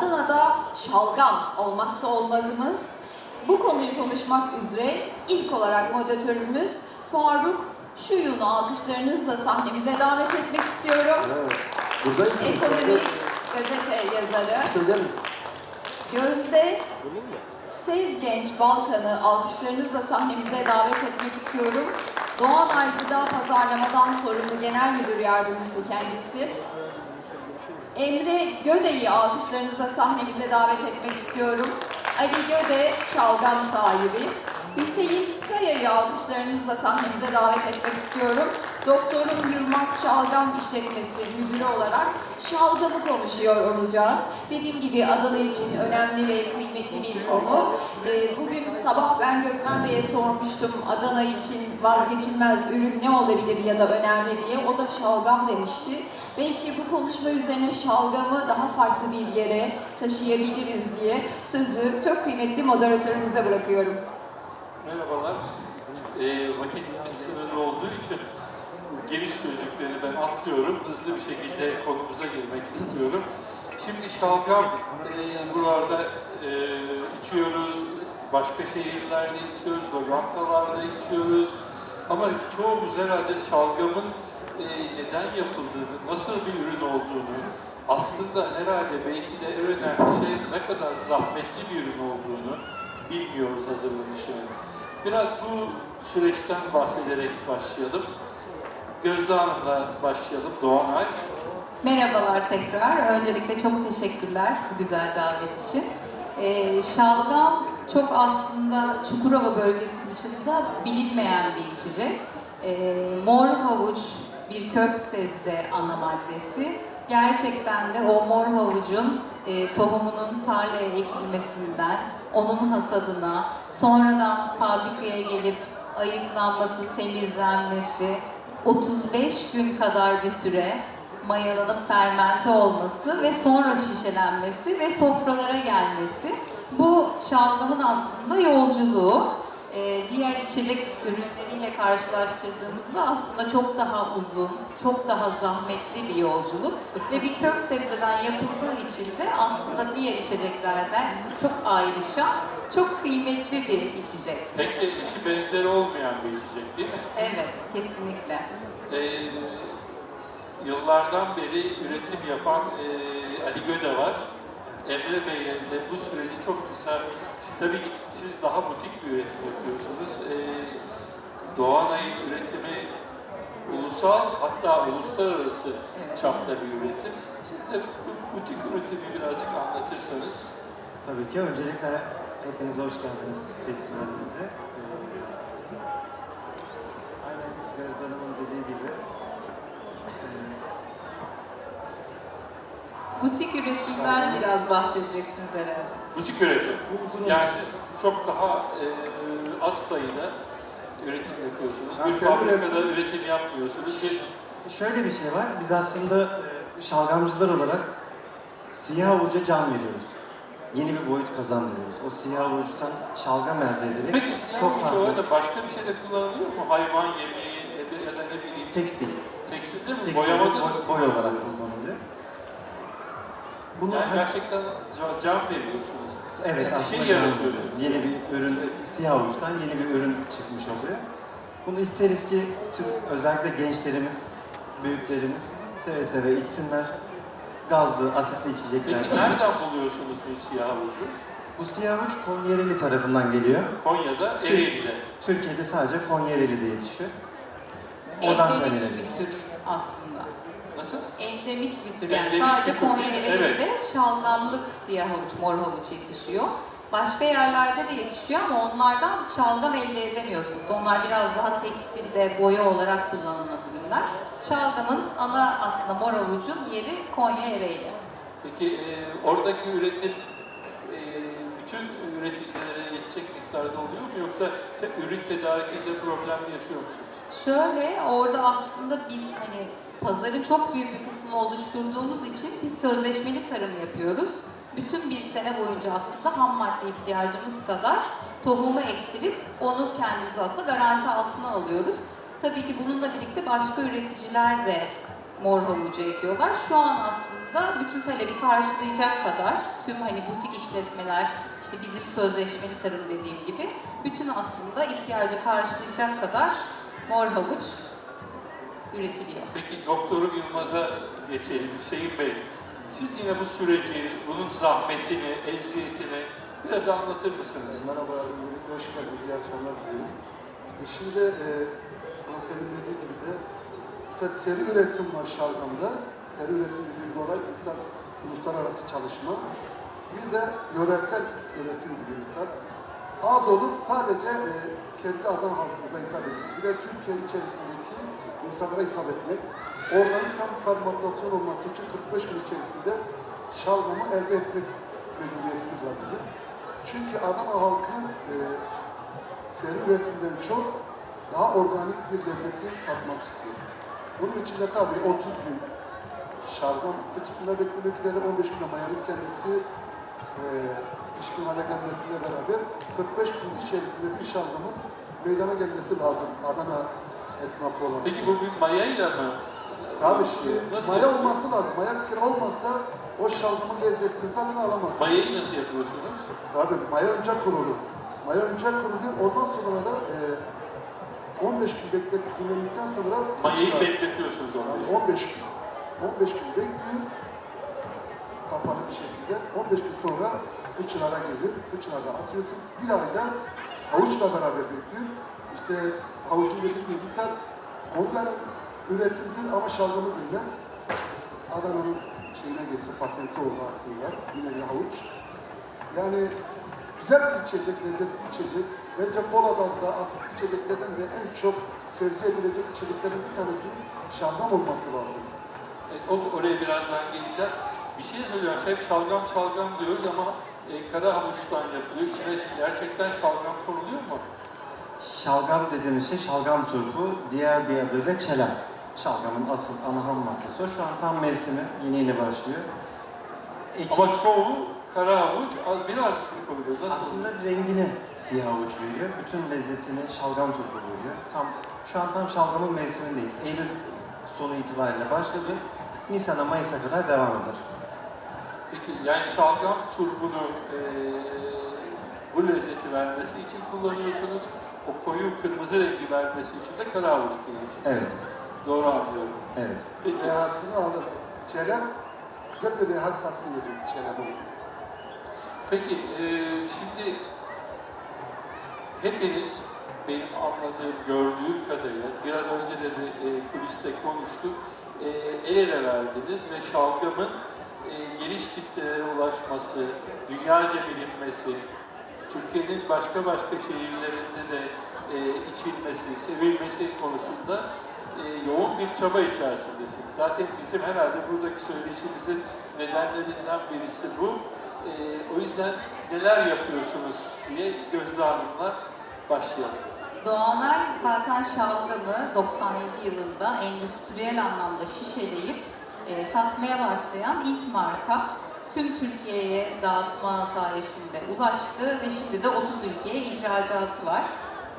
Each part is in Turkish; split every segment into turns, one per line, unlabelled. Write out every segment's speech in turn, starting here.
Adana'da şalgam olmazsa olmazımız. Bu konuyu konuşmak üzere ilk olarak moderatörümüz Faruk Şuyun'u alkışlarınızla sahnemize davet etmek istiyorum.
Evet.
Ekonomi gazete yazarı
Söyleyelim.
Gözde Sezgenç Balkan'ı alkışlarınızla sahnemize davet etmek istiyorum. Doğanay Gıda Pazarlamadan sorumlu Genel Müdür Yardımcısı kendisi. Emre Göde'yi alkışlarınızla sahnemize davet etmek istiyorum. Ali Göde şalgam sahibi. Hüseyin Kaya'yı alkışlarınızla sahnemize davet etmek istiyorum. Doktorum Yılmaz Şalgam İşletmesi Müdürü olarak şalgamı konuşuyor olacağız. Dediğim gibi Adana için önemli ve kıymetli bir konu. Ee, bugün sabah ben Gökmen Bey'e sormuştum Adana için vazgeçilmez ürün ne olabilir ya da önemli diye. O da şalgam demişti. Belki bu konuşma üzerine şalgamı daha farklı bir yere taşıyabiliriz diye sözü çok kıymetli moderatörümüze bırakıyorum.
Merhabalar. Ee, vakitimiz sınırlı olduğu için geniş sözcükleri ben atlıyorum. Hızlı bir şekilde konumuza girmek istiyorum. Şimdi şalgam e, buralarda e, içiyoruz, başka şehirlerde içiyoruz, lokantalarda içiyoruz. Ama çoğumuz herhalde şalgamın e, neden yapıldığını, nasıl bir ürün olduğunu, aslında herhalde belki de en önemli şey ne kadar zahmetli bir ürün olduğunu bilmiyoruz hazırlanışını. Biraz bu süreçten bahsederek başlayalım. Gözde Hanım'la başlayalım, Doğanay.
Merhabalar tekrar. Öncelikle çok teşekkürler bu güzel davet için. Ee, şalgam çok aslında Çukurova bölgesi dışında bilinmeyen bir içecek. Ee, mor havuç bir kök sebze ana maddesi. Gerçekten de o mor havucun e, tohumunun tarlaya ekilmesinden, onun hasadına, sonradan fabrikaya gelip ayıklanması, temizlenmesi, 35 gün kadar bir süre mayalanıp fermente olması ve sonra şişelenmesi ve sofralara gelmesi. Bu şalgamın aslında yolculuğu. Ee, diğer içecek ürünleriyle karşılaştırdığımızda aslında çok daha uzun, çok daha zahmetli bir yolculuk ve bir kök sebzeden yapıldığı için de aslında diğer içeceklerden çok ayrışan, çok kıymetli bir içecek.
Pek de işi benzeri olmayan bir içecek değil mi?
Evet, kesinlikle.
Ee, yıllardan beri üretim yapan e, Ali Göde var. Emre Bey'le de bu süreci çok kısa, siz tabii siz daha butik bir üretim yapıyorsunuz. Ee, Doğanay'ın üretimi ulusal hatta uluslararası
Evet.
çapta bir üretim. Siz de bu butik üretimi birazcık anlatırsanız.
Tabii ki. Öncelikle hepiniz hoş geldiniz festivalimize. Ee, aynen Gözde Hanım'ın dediği gibi e,
Butik üretimden biraz bahsedeceksiniz herhalde.
Butik üretim.
Bulgurun-
Yani siz çok daha e, az sayıda üretim yapıyorsunuz.
Ben
Bir fabrikada
üretim-
üretim yapmıyorsunuz. Bir
şöyle bir şey var. Biz aslında e, şalgamcılar olarak siyah havuca can veriyoruz. Yeni bir boyut kazandırıyoruz. O siyah havuçtan şalgam elde ederek
Peki siyah
çok farklı.
orada başka bir şey de kullanılıyor mu? Hayvan yemeği ya da, ya da ne bileyim
Tekstil.
tekstilde mi?
Tekstil
Boyamada mı?
boy olarak kullanılıyor. Bunu
Yani
hani-
gerçekten can veriyorsunuz.
Evet
Bir
aslında
şey yaratıyoruz.
Yeni bir ürün, siyah avuçtan yeni bir ürün çıkmış oluyor. Bunu isteriz ki tüm özellikle gençlerimiz, büyüklerimiz seve seve içsinler. Gazlı, asitli içecekler.
Peki nereden buluyorsunuz bu siyah havucu?
Bu siyah avuç Konyereli tarafından geliyor.
Konya'da, Ereğli'de.
Türkiye'de sadece Konyereli'de yetişiyor. Oradan temin
Endemik
ediyoruz.
bir tür aslında.
Nasıl?
Endemik bir tür. Yani
Endemik
sadece. Konya Ereğli'de
Evet.
Şalgamlık siyah havuç, mor havuç yetişiyor. Başka yerlerde de yetişiyor ama onlardan şalgam elde edemiyorsunuz. Onlar biraz daha tekstilde, boya olarak kullanılan ürünler. Şalgamın ana aslında mor havucun yeri Konya Ereğli.
Peki e, oradaki üretim e, bütün üreticilere yetecek miktarda oluyor mu? Yoksa te- ürün tedarikinde problem yaşıyor musunuz?
Şöyle orada aslında biz hani pazarın çok büyük bir kısmını oluşturduğumuz için biz sözleşmeli tarım yapıyoruz. Bütün bir sene boyunca aslında ham madde ihtiyacımız kadar tohumu ektirip onu kendimiz aslında garanti altına alıyoruz. Tabii ki bununla birlikte başka üreticiler de mor havucu ekiyorlar. Şu an aslında bütün talebi karşılayacak kadar tüm hani butik işletmeler, işte bizim sözleşmeli tarım dediğim gibi bütün aslında ihtiyacı karşılayacak kadar mor havuç üretiliyor.
Peki Doktorum Yılmaz'a geçelim Hüseyin Bey. Siz yine bu süreci, bunun zahmetini, eziyetini biraz anlatır mısınız?
Merhaba, öncelikle hoş geldiniz, iyi akşamlar diliyorum. E şimdi e, hanımefendinin dediği gibi de mesela seri üretim var Şalgam'da. Seri üretim dediğimiz olay misal uluslararası çalışma. Bir de yöresel üretim gibi misal. Az olup sadece e, kendi Adana halkımıza hitap edip, bir de Türkiye içerisindeki insanlara hitap etmek. Organik tam fermentasyon olması için 45 gün içerisinde şalgamı elde etmek mecburiyetimiz var bizim. Çünkü Adana halkı e, seri üretimden çok daha organik bir lezzeti tatmak istiyor. Bunun için de tabii 30 gün şalgam fıçısında beklemek üzere 15 gün mayanın kendisi e, pişkin hale gelmesiyle beraber 45 gün içerisinde bir şalgamın meydana gelmesi lazım Adana esnafı olarak.
Peki bu bir mayayla mı?
Tabii şimdi
Nasıl
maya
yapıyor?
olması lazım. Maya bir kere olmazsa o şalgamın lezzetini tadını alamazsın.
Mayayı nasıl yapıyorsunuz?
Tabii maya önce kurulur. Maya önce kuruluyor. Ondan sonra da e, 15 gün bekletip dinlendikten sonra
Mayayı
fıçılar-
bekletiyorsunuz
Yani
15 gün.
15 gün. 15 gün bekliyor. Kapalı bir şekilde. 15 gün sonra fıçılara geliyor. Fıçılarda atıyorsun. Bir ayda havuçla beraber bekliyor. İşte gibi misal Konya'nın üretimidir ama şalgamı bilmez. Adana'nın şeyine geçti, patenti oldu aslında. Yine bir havuç. Yani güzel bir içecek, lezzetli bir içecek. Bence koladan da asitli içeceklerden de en çok tercih edilecek içeceklerin bir tanesinin şalgam olması lazım.
Evet, o- oraya birazdan geleceğiz. Bir şey söylüyorum. Hep şalgam şalgam diyoruz ama e, kara havuçtan yapılıyor. İçine gerçekten şalgam konuluyor mu?
Şalgam dediğimiz şey şalgam turpu, diğer bir adıyla çelem. Şalgamın asıl ana ham maddesi o. Şu an tam mevsimi, yeni yeni başlıyor. Ekim,
Ama çoğu kara havuç az- biraz küçük oluyor. Nasıl?
aslında rengini siyah havuç veriyor. Bütün lezzetini şalgam turpu veriyor. Tam, şu an tam şalgamın mevsimindeyiz. Eylül sonu itibariyle başladı. Nisan'a Mayıs'a kadar devam eder.
Peki yani şalgam turbunu e, bu lezzeti vermesi için kullanıyorsunuz. O koyu kırmızı rengi vermesi için de kara havuç kullanıyorsunuz.
Evet,
Doğru anlıyorum.
evet.
Peki
Rehasını alır. Çelem güzel bir rehat tatsı veriyor çelem olur.
Peki e, şimdi hepiniz benim anladığım, gördüğüm kadarıyla biraz önce de, de e, kuliste konuştuk. E, el ele verdiniz ve şalgamın e, geniş kitlelere ulaşması, dünyaca bilinmesi, Türkiye'nin başka başka şehirlerinde de e, içilmesi, sevilmesi konusunda e, yoğun bir çaba içerisindesiniz. Zaten bizim herhalde buradaki söyleşimizin nedenlerinden birisi bu. E, o yüzden neler yapıyorsunuz diye Gözde Hanım'la başlayalım.
Doğanay zaten şalgamı 97 yılında endüstriyel anlamda şişeleyip e, satmaya başlayan ilk marka. Tüm Türkiye'ye dağıtma sayesinde ulaştı ve şimdi de 30 ülkeye ihracatı var.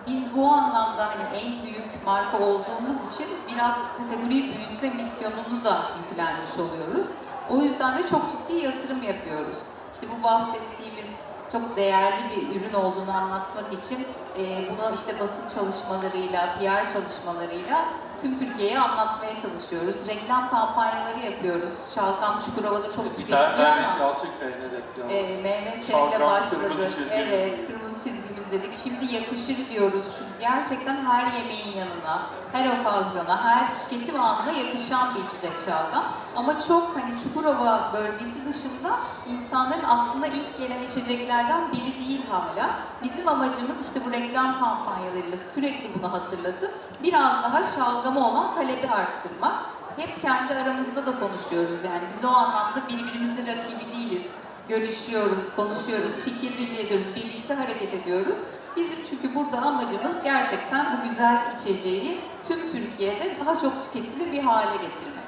Biz bu anlamda hani en büyük marka olduğumuz için biraz kategoriyi büyütme misyonunu da yüklenmiş oluyoruz. O yüzden de çok ciddi yatırım yapıyoruz. İşte bu bahsettiğimiz çok değerli bir ürün olduğunu anlatmak için e, bunu işte basın çalışmalarıyla, PR çalışmalarıyla tüm Türkiye'ye anlatmaya çalışıyoruz. Reklam kampanyaları yapıyoruz. Şalgam Çukurova'da çok tüketiliyor
tane Mehmet
ama
Yalçınkaya'na reklamı.
e, Mehmet
Şalgam,
başladı.
kırmızı.
Evet, kırmızı çizgimiz dedik. Şimdi yakışır diyoruz çünkü gerçekten her yemeğin yanına, her okazyona, her tüketim anına yakışan bir içecek şalgam. Ama çok hani Çukurova bölgesi dışında insanların aklına ilk gelen içeceklerden biri değil hala. Bizim amacımız işte bu reklam kampanyalarıyla sürekli bunu hatırlatıp biraz daha şalgama olan talebi arttırmak. Hep kendi aramızda da konuşuyoruz yani biz o anlamda birbirimizin rakibi değiliz görüşüyoruz, konuşuyoruz, fikir birliği ediyoruz, birlikte hareket ediyoruz. Bizim çünkü burada amacımız gerçekten bu güzel içeceği tüm Türkiye'de daha çok tüketilir bir hale getirmek.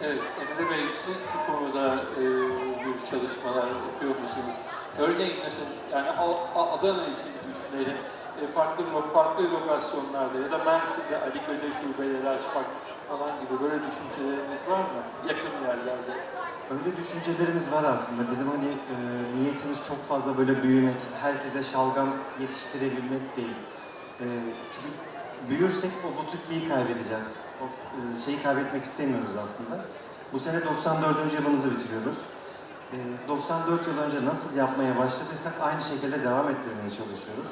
Evet, Emre Bey siz bu konuda e, bir çalışmalar yapıyor musunuz? Örneğin mesela yani Adana için düşünelim. E, farklı farklı lokasyonlarda ya da Mersin'de Aliköy'de şubeleri açmak falan gibi böyle düşünceleriniz var mı? Yakın yerlerde.
Öyle düşüncelerimiz var aslında. Bizim hani e, niyetimiz çok fazla böyle büyümek, herkese şalgam yetiştirebilmek değil. E, çünkü büyürsek o butikliği kaybedeceğiz. O e, şeyi kaybetmek istemiyoruz aslında. Bu sene 94. yılımızı bitiriyoruz. E, 94 yıl önce nasıl yapmaya başladıysak aynı şekilde devam ettirmeye çalışıyoruz.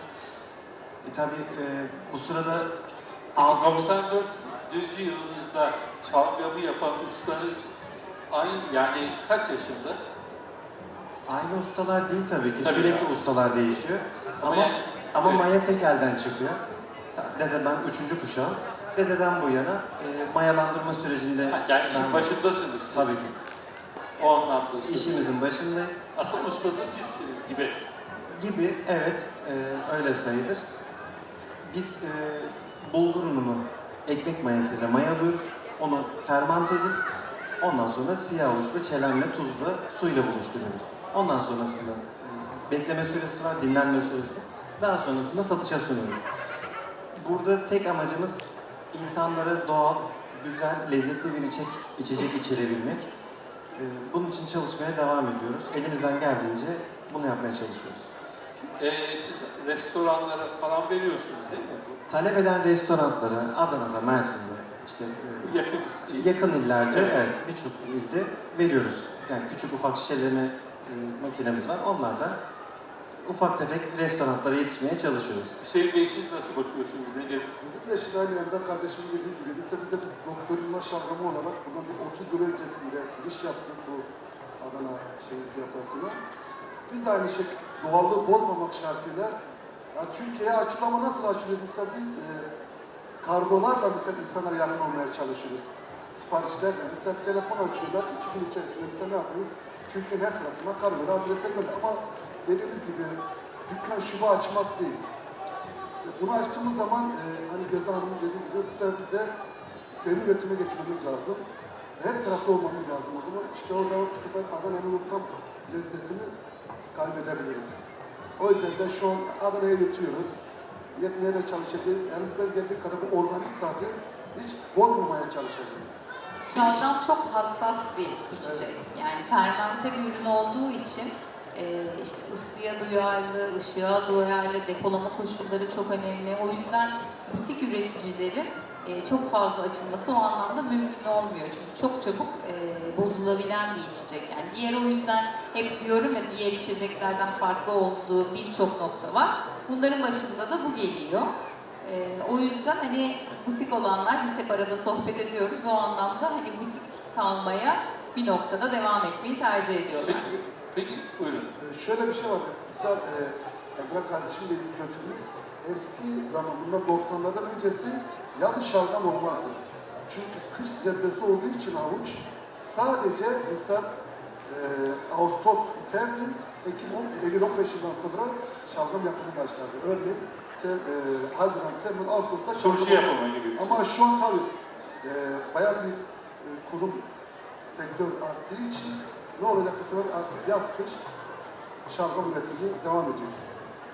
E tabi bu sırada aldığımız...
94. yılınızda şalgamı yapan ustanız aynı yani kaç yaşında?
Aynı ustalar değil tabii ki.
Tabii
Sürekli
ya.
ustalar değişiyor.
Ama
Ama
yani-
ama
evet.
maya tek elden çıkıyor. Dede ben üçüncü kuşağım. Dededen bu yana e, mayalandırma sürecinde
Ha, yani işin başındasınız siz.
tabii ki
O anlamda.
işimizin başındayız.
Asıl ustası sizsiniz gibi.
Gibi evet e, öyle sayılır. Biz e, bulgur ununu ekmek mayasıyla mayalıyoruz. Onu fermante edip ondan sonra siyah avuçla, çelenle, tuzla, suyla buluşturuyoruz. Ondan sonrasında e, bekleme süresi var, dinlenme süresi. Daha sonrasında satışa sunuyoruz. Burada tek amacımız insanlara doğal, güzel, lezzetli bir içecek, içecek içirebilmek. E, bunun için çalışmaya devam ediyoruz. Elimizden geldiğince bunu yapmaya çalışıyoruz.
Ee, siz restoranlara falan veriyorsunuz değil mi?
Talep eden restoranlara Adana'da, Mersin'de, işte e,
Yakın.
yakın illerde,
Evet.
evet birçok ilde veriyoruz. Yani küçük ufak şişeleme e, makinemiz var. Onlarla ufak tefek restoranlara yetişmeye çalışıyoruz.
Hüseyin Bey siz nasıl bakıyorsunuz? Nedir?
Bizim de şimdi aynı Emre kardeşimin dediği gibi biz de, biz de bir doktorunma şalgamı olarak bundan bir 30 yıl öncesinde giriş yaptık bu Adana şehir piyasasına. Biz de aynı şekilde doğallığı bozmamak şartıyla ya Türkiye'ye açılama nasıl açılıyoruz? Mesela biz e, kargolarla mesela insanlara yakın olmaya çalışıyoruz. Siparişlerle. Mesela telefon açıyorlar. iki gün içerisinde mesela ne yapıyoruz? Türkiye'nin her tarafına kargoları adrese gönder. Ama dediğimiz gibi dükkan şubu açmak değil. İşte Bunu açtığımız zaman e, hani Gözde Hanım'ın dediği gibi bu sefer biz de seri üretime geçmemiz lazım. Her tarafta olmamız lazım o zaman. İşte orada bu sefer Adana'nın tam lezzetini kaybedebiliriz. O yüzden de şu an Adana'ya yetiyoruz. Yetmeye de çalışacağız. Elimizden geldiği kadar bu organik tadı hiç bozmamaya çalışacağız.
Şalgam çok hassas bir içecek. Yani fermente bir ürün olduğu için e, işte ısıya duyarlı, ışığa duyarlı, depolama koşulları çok önemli. O yüzden butik üreticilerin e, çok fazla açılması o anlamda mümkün olmuyor. Çünkü çok çabuk e, bozulabilen bir içecek. Yani diğer o yüzden hep diyorum ya diğer içeceklerden farklı olduğu birçok nokta var. Bunların başında da bu geliyor. Ee, o yüzden hani butik olanlar biz hep arada sohbet ediyoruz. O anlamda hani butik kalmaya bir noktada devam etmeyi tercih ediyorlar.
Peki, peki buyurun.
Ee, şöyle bir şey var. Mesela e, Emrah kardeşim de bir kötülük. Eski zaman bundan 90'lardan öncesi yazın şalgam olmazdı. Çünkü kış sebzesi olduğu için havuç sadece mesela e, Ağustos biterdi. Ekim 10, Eylül 15'inden sonra şalgam yapımı başlardı. Örneğin te, e, Haziran, Temmuz, Ağustos'ta şalgam
Turşu yapımı gibi bir şey.
Ama şu an tabii e, bayağı bir e, kurum sektör arttığı için ne olacak bu sefer artık yaz kış şalgam üretimi devam ediyor.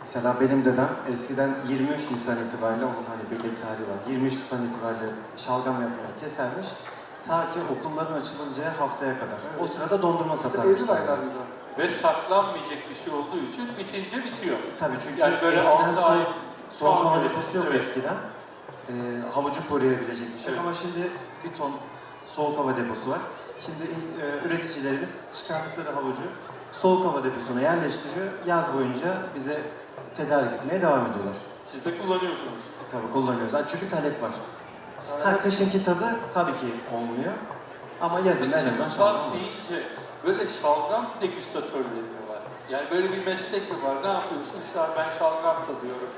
Mesela benim dedem eskiden 23 Nisan itibariyle, onun hani belli bir tarihi var, 23 Nisan itibariyle şalgam yapmaya kesermiş. Ta ki okulların açılıncaya haftaya kadar. O sırada dondurma satarmış. Sadece.
Ve saklanmayacak bir şey olduğu için bitince bitiyor.
Tabii çünkü
Yani böyle
eskiden soğuk,
ay
soğuk hava deposu yok
evet.
eskiden. Ee, havucu koruyabilecek bir şey
Evet.
ama şimdi bir ton soğuk hava deposu var. Şimdi e, üreticilerimiz çıkardıkları havucu soğuk hava deposuna yerleştiriyor. Yaz boyunca bize tedarik etmeye devam ediyorlar.
Siz de kullanıyorsunuz.
E, tabii kullanıyoruz. Çünkü talep var. Ha, kışınki tadı tabii ki olmuyor. Ama yazın en azından şalgam var.
deyince böyle şalgam degüstatörleri mi var? Yani böyle bir meslek mi var? Ne yapıyorsun? İşte ben şalgam tadıyorum.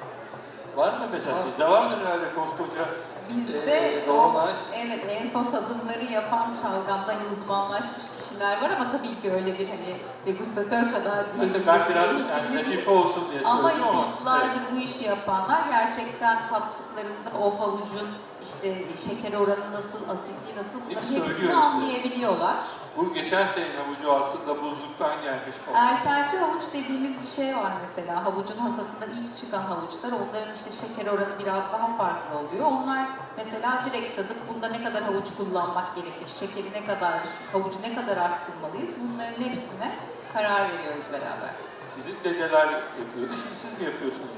Var mı mesela? Sizde vardır herhalde koskoca
Bizde
Ee,
o, evet en son tadımları yapan şalgamda hani uzmanlaşmış kişiler var ama tabii ki öyle bir hani degustatör kadar değil.
Mesela ben biraz yani latife olsun diye
Ama işte yıllardır bu işi yapanlar gerçekten tattıklarında o havucun işte şeker oranı nasıl, asitliği nasıl bunların
Hepsi
hepsini
söylüyor işte.
anlayabiliyorlar.
Bu geçen senenin havucu aslında buzluktan gelmiş falan.
Erkenci havuç dediğimiz bir şey var mesela. Havucun hasatında ilk çıkan havuçlar onların işte şeker oranı biraz daha farklı oluyor. Onlar mesela direkt tadıp bunda ne kadar havuç kullanmak gerekir, şekeri ne kadar düşük, havucu ne kadar arttırmalıyız bunların hepsine karar veriyoruz beraber.
Sizin dedeler yapıyordu, şimdi siz mi yapıyorsunuz?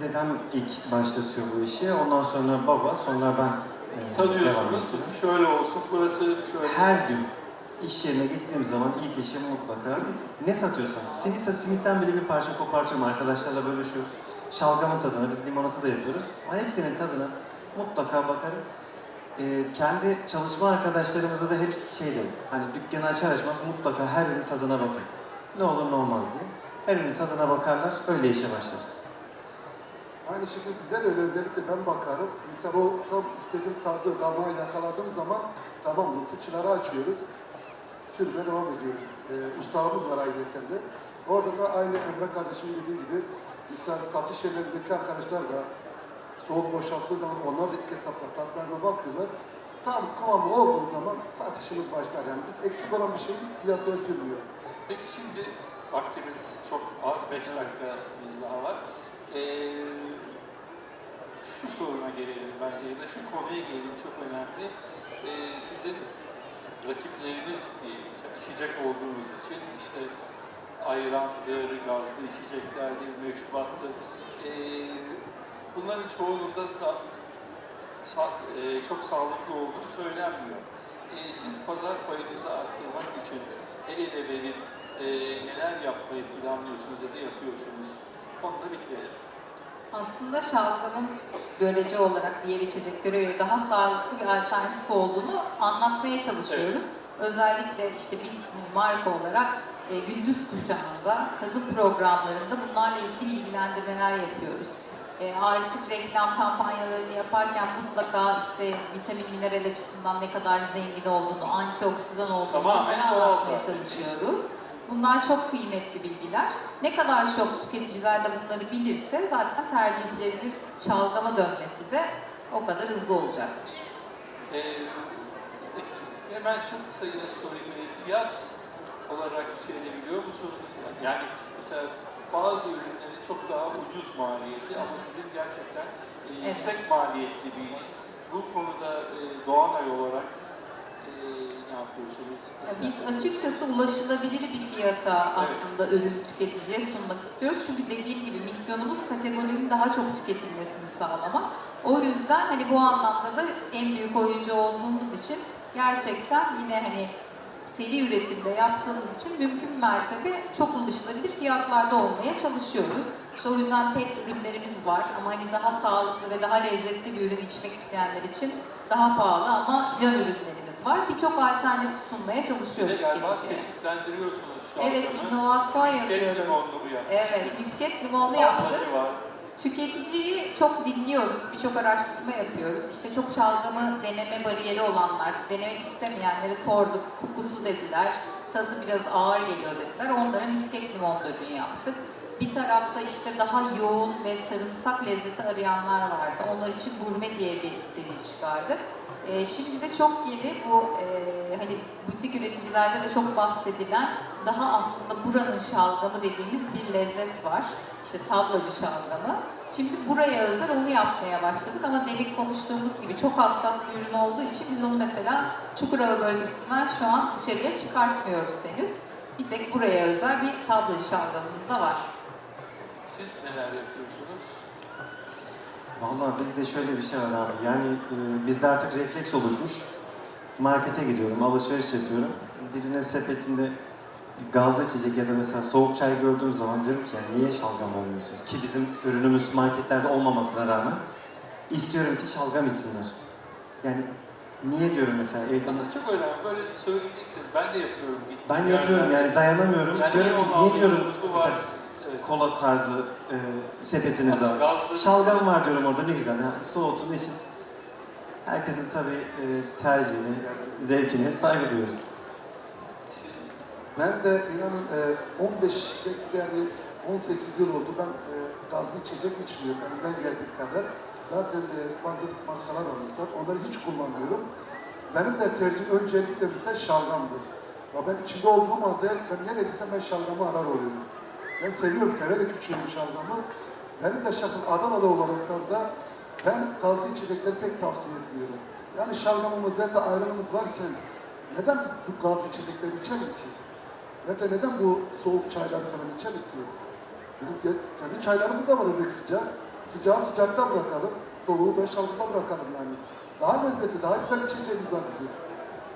Dedem ilk başlatıyor bu işi. Ondan sonra baba, sonra ben e, devam
Tanıyorsunuz,
ediyorum.
şöyle olsun, burası şöyle.
Her gün iş yerine gittiğim zaman ilk işim mutlaka ne satıyorsam. Simit sat, simitten bile bir parça kopartıyorum. Arkadaşlarla bölüşüyoruz. Şalgamın tadına, biz limonata da yapıyoruz. Ama hepsinin tadına mutlaka bakarım. Ee, kendi çalışma arkadaşlarımıza da hep şey derim. Hani dükkanı açar açmaz mutlaka her ürün tadına bakın. Ne olur ne olmaz diye. Her ürün tadına bakarlar, öyle işe başlarız.
Aynı şekilde bize de özellikle ben bakarım. Mesela o tam istediğim tadı, damağı yakaladığım zaman tamam bu fıçıları açıyoruz. Sürmeye devam ediyoruz. Ee, ustalığımız var ayrıca de. Orada da aynı Emre kardeşimin dediği gibi mesela satış yerlerindeki arkadaşlar da soğuk boşalttığı zaman onlar da ilk etapta tatlarına bakıyorlar. Tam kıvamı olduğu zaman satışımız başlar. Yani biz eksik olan bir şeyi piyasaya sürmüyoruz.
Peki şimdi vaktimiz çok az, 5 dakikamız daha var. Ee, şu soruna gelelim bence ya da şu konuya gelelim çok önemli. Ee, sizin rakipleriniz diye geçen- içecek olduğunuz için işte ayrandır, gazlı içeceklerdir, meşrubattır. Ee, bunların çoğunun da, e, çok sağlıklı olduğu söylenmiyor. Ee, siz pazar payınızı arttırmak için el ele verip e, neler yapmayı planlıyorsunuz ya da yapıyorsunuz? Onu da bitirelim.
Aslında şalgamın görece olarak diğer içeceklere göre daha sağlıklı bir alternatif olduğunu anlatmaya çalışıyoruz. Özellikle işte biz marka olarak e, gündüz kuşağında, kadın programlarında bunlarla ilgili bilgilendirmeler yapıyoruz. E, artık reklam kampanyalarını yaparken mutlaka işte vitamin mineral açısından ne kadar zengin olduğunu, antioksidan olduğunu
doğal
anlatmaya çalışıyoruz. Bunlar çok kıymetli bilgiler. Ne kadar çok tüketiciler de bunları bilirse zaten tercihlerinin şalgama dönmesi de o kadar hızlı olacaktır.
Ee, hemen çok kısa yine sorayım. Ee, Fiyat olarak şeyini biliyor musunuz? Yani mesela bazı ürünleri çok daha ucuz maliyeti ama sizin gerçekten e,
Evet.
yüksek maliyetli bir iş. Bu konuda e, Doğanay olarak e, ne yapıyorsunuz?
Ya
Nasıl
Biz açıkçası ulaşılabilir bir fiyata aslında ürün tüketiciye sunmak istiyoruz. Çünkü dediğim gibi misyonumuz kategorinin daha çok tüketilmesini sağlamak. O yüzden hani bu anlamda da en büyük oyuncu olduğumuz için gerçekten yine hani seri üretimde yaptığımız için mümkün mertebe çok ulaşılabilir fiyatlarda olmaya çalışıyoruz. İşte o yüzden pet ürünlerimiz var ama hani daha sağlıklı ve daha lezzetli bir ürün içmek isteyenler için daha pahalı ama cam ürünlerimiz var. Birçok alternatif sunmaya
Bir
çalışıyoruz
de galiba çeşitlendiriyorsunuz şu
Evet,
anda.
inovasyon
Misket
yapıyoruz.
limonlu bu.
Evet, misket limonlu yaptık. Tüketiciyi çok dinliyoruz, birçok araştırma yapıyoruz. İşte çok şalgamı deneme bariyeri olanlar, denemek istemeyenleri sorduk, kokusu dediler, tadı biraz ağır geliyor dediler. Onlara misket limonlu ürün yaptık. Bir tarafta işte daha yoğun ve sarımsak lezzeti arayanlar vardı. Onlar için gurme diye bir seri çıkardık. Ee, şimdi de çok yeni bu e, hani butik üreticilerde de çok bahsedilen daha aslında buranın şalgamı dediğimiz bir lezzet var. İşte tablacı şalgamı. Şimdi buraya özel onu yapmaya başladık ama demin konuştuğumuz gibi çok hassas bir ürün olduğu için biz onu mesela Çukurova bölgesinden şu an dışarıya çıkartmıyoruz henüz. Bir tek buraya özel bir tablacı şalgamımız da var.
Siz neler yapıyorsunuz?
Vallahi bizde şöyle bir şey var abi. Yani e, bizde artık refleks oluşmuş. Markete gidiyorum, alışveriş yapıyorum. Birinin sepetinde gazlı içecek ya da mesela soğuk çay gördüğüm zaman diyorum ki yani niye şalgam almıyorsunuz? Ki bizim ürünümüz marketlerde olmamasına rağmen istiyorum ki şalgam içsinler. Yani niye diyorum mesela evde
Aslında çok önemli. Böyle söyleyeceksiniz. Ben de yapıyorum.
Ben yapıyorum yani dayanamıyorum.
Yani
diyorum ki niye diyorum mesela. Kola tarzı e, sepetinizde var.
Gazlı-
Şalgam var diyorum orada ne güzel. Ya, soğutun için. Herkesin tabii e, tercihine, zevkine saygı duyuyoruz.
Ben de inanın e, 15 belki de yani 18 yıl oldu ben e, gazlı içecek içmiyorum elimden geldiği kadar. Zaten e, bazı markalar var mesela, onları hiç kullanmıyorum. Benim de tercihim öncelikle mesela şalgamdır. Ya ben içinde olduğum halde ben nereye gitsem ben şalgamı arar oluyorum. Ben seviyorum, severek içiyorum şalgamı. Benim de şahsen Adanalı olaraktan da ben gazlı içecekleri pek tavsiye etmiyorum. Yani şalgamımız ve de ayranımız varken neden biz bu gazlı içecekleri içelim ki? Ve de neden bu soğuk çaylar falan içelim ki? Bizim ke- kendi çaylarımız da var öyle sıcak. Sıcağı sıcakta bırakalım, soğuğu da şalgamda bırakalım yani. Daha lezzetli, daha güzel içeceğimiz var bizim.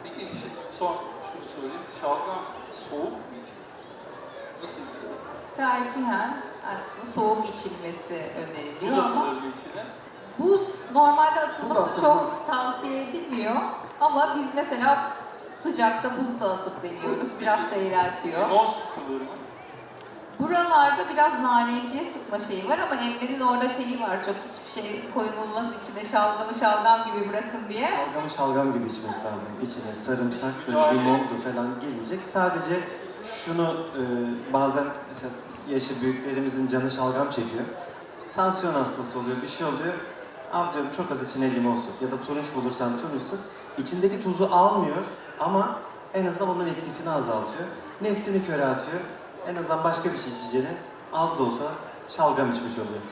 Peki şimdi son şunu söyleyeyim. Şalgam soğuk mu içilir? Nasıl içilir?
Tercihen aslında soğuk içilmesi
Buz
öneriliyor ama
atılır mı içine?
buz normalde
Buz
atılması
atılmaz.
çok tavsiye edilmiyor. Ama biz mesela sıcakta buz da atıp deniyoruz. Biraz seyreltiyor.
Limon sıkılır mı?
Buralarda biraz narenciye sıkma şeyi var ama Emre'nin orada şeyi var çok hiçbir şey koyulmaz içine şalgamı şalgam gibi bırakın diye.
Şalgamı şalgam gibi içmek lazım. İçine sarımsaktır, limondu falan gelmeyecek. Sadece şunu e, bazen mesela yaşı büyüklerimizin canı şalgam çekiyor. Tansiyon hastası oluyor, bir şey oluyor. Abi diyorum çok az içine limon sık ya da turunç bulursan turunç sık. İçindeki tuzu almıyor ama en azından onun etkisini azaltıyor. Nefsini köre atıyor. En azından başka bir şey içeceğine az da olsa şalgam içmiş oluyor.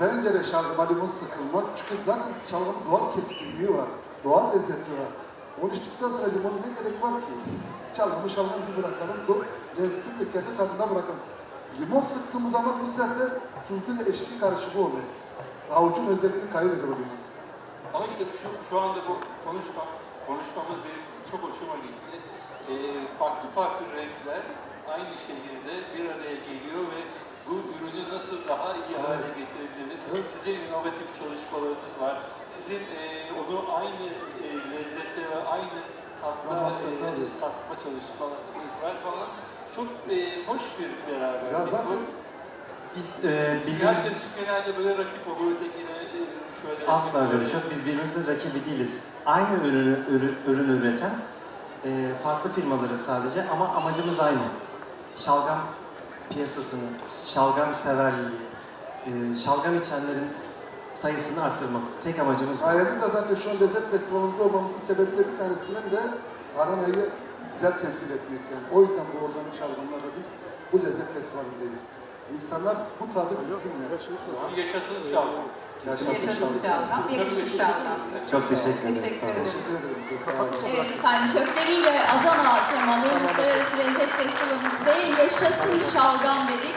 Bence de şalgama limon sıkılmaz. Çünkü zaten şalgamın doğal keskinliği var. Doğal lezzeti var. Onu içtikten sonra limonu ne gerek var ki? Şalgamı şalgam gibi bırakalım. Bu lezzetini de kendi tadına bırakalım. Limon sıktığımız zaman bu sefer tuzluyla eşitlik karışımı oluyor. Avucun özelliğini kaybeder oluyor.
Ama işte şu, şu anda bu konuşma, konuşmamız benim çok hoşuma gitti. Ee, farklı farklı renkler aynı şehirde bir araya geliyor ve bu ürünü nasıl daha iyi hale getirebiliriz? Sizin inovatif çalışmalarınız var. Sizin e, onu aynı e, lezzette ve aynı tatta e, satma çalışmalarınız var falan. Çok e, hoş bir beraberlik.
Ya zaten.
Biz e, birbirimizi
Herkes genelde böyle rakip olur, ötekine e, şöyle...
Asla öyle bir şey yok. Biz birbirimizin rakibi değiliz. Aynı ürünü, ürün, ürün üreten e, farklı firmalarız sadece ama amacımız aynı. Şalgam piyasasını, şalgam severliği, e, şalgam içenlerin sayısını arttırmak. Tek amacımız bu.
gayemiz de zaten şu an lezzet festivalinde olmamızın sebebi de bir tanesinden de Adana'yı güzel temsil etmek yani. O yüzden bu organik şalgamlarla biz bu lezzet festivalindeyiz. İnsanlar bu tadı bilsinler.
Yaşasın şalgam.
Yaşasın şalgam, yakışır şalgam.
Çok teşekkür ederiz.
Teşekkür
olun.
Evet efendim kökleriyle Adana temalı Uluslararası Lezzet Festivalimizde yaşasın şalgam dedik.